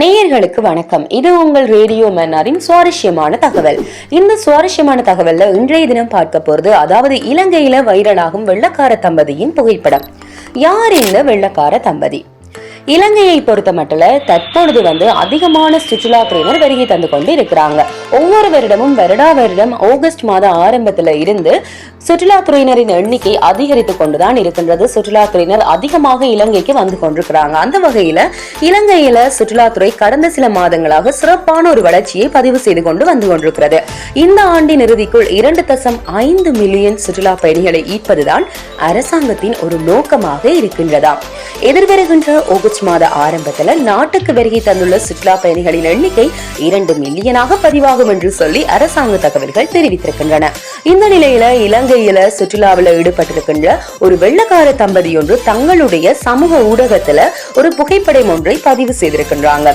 நேயர்களுக்கு வணக்கம். இது உங்கள் ரேடியோ மன்னாரின் சுவாரஸ்யமான தகவல். இந்த சுவாரஸ்யமான தகவல்ல இன்றைய தினம் பார்க்க போறது அதாவது இலங்கையில வைரலாகும் வெள்ளக்கார தம்பதியின் புகைப்படம். யார் இந்த வெள்ளக்கார தம்பதி? இலங்கையை பொறுத்த மட்டும் தற்பொழுது வந்து அதிகமான சுற்றுலா துறையினர் வருகை தந்து கொண்டு இருக்கிறாங்க ஒவ்வொரு வருடமும் வருடா வருடம் ஆகஸ்ட் மாத ஆரம்பத்துல இருந்து சுற்றுலா துறையினரின் எண்ணிக்கை அதிகரித்து கொண்டுதான் இருக்கின்றது. சுற்றுலா துறையினர் அதிகமாக இலங்கைக்கு வந்து கொண்டிருக்கிறாங்க. அந்த வகையில இலங்கையில சுற்றுலாத்துறை கடந்த சில மாதங்களாக சிறப்பான ஒரு வளர்ச்சியை பதிவு செய்து கொண்டு வந்து கொண்டிருக்கிறது. இந்த ஆண்டின் இறுதிக்குள் இரண்டு தசம் ஐந்து மில்லியன் சுற்றுலா பயணிகளை ஈர்ப்பதுதான் அரசாங்கத்தின் ஒரு நோக்கமாக இருக்கின்றதாம். எதிர்வருகின்ற ஆகஸ்ட் மாத ஆரம்பத்துல நாட்டுக்கு வருகை தந்துள்ள சுற்றுலா பயணிகளின் எண்ணிக்கை இரண்டு மில்லியனாக பதிவாகும் என்று சொல்லி அரசாங்க தகவல்கள் தெரிவித்திருக்கின்றன. இந்த நிலையில இலங்கையில சுற்றுலாவில் ஈடுபட்டிருக்கின்ற ஒரு வெள்ளக்கார தம்பதி ஒன்று தங்களுடைய சமூக ஊடகத்துல ஒரு புகைப்படம் ஒன்றை பதிவு செய்திருக்கின்றாங்க.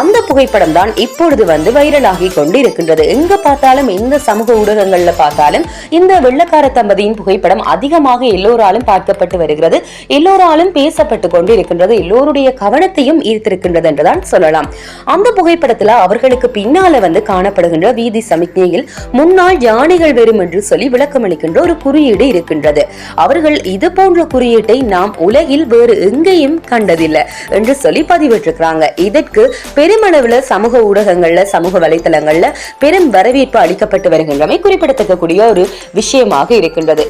அந்த புகைப்படம் தான் இப்பொழுது வந்து வைரலாகி கொண்டு இருக்கின்றது எங்க பார்த்தாலும் எந்த சமூக ஊடகங்கள்ல பார்த்தாலும் இந்த வெள்ளக்கார தம்பதியின் புகைப்படம் அதிகமாக எல்லோராலும் பார்க்கப்பட்டு வருகிறது. எல்லோராலும் பேசப்பட்டு கொண்டு இருக்கின்றது எல்லோருடைய கவனத்தையும் ஈர்த்திருக்கின்றது என்றுதான் சொல்லலாம். அந்த புகைப்படத்துல அவர்களுக்கு பின்னால வந்து காணப்படுகின்ற வீதி சமிக்ஞையில் முன்னாள் யானைகள் வரும் என்று சொல்லி விளக்கமளிக்கின்ற ஒரு குறியீடு இருக்கின்றது. அவர்கள் இது போன்ற குறியீட்டை நாம் உலகில் வேறு எங்கேயும் கண்டதில்லை என்று சொல்லி பதிவிட்டிருக்கிறாங்க. இதற்கு பெருமளவுல சமூக ஊடகங்கள்ல சமூக வலைதளங்கள்ல பெரும் வரவேற்பு அளிக்கப்பட்டு வருகின்றமை குறிப்பிடத்தக்கக்கூடிய ஒரு விஷயமாக இருக்கின்றது.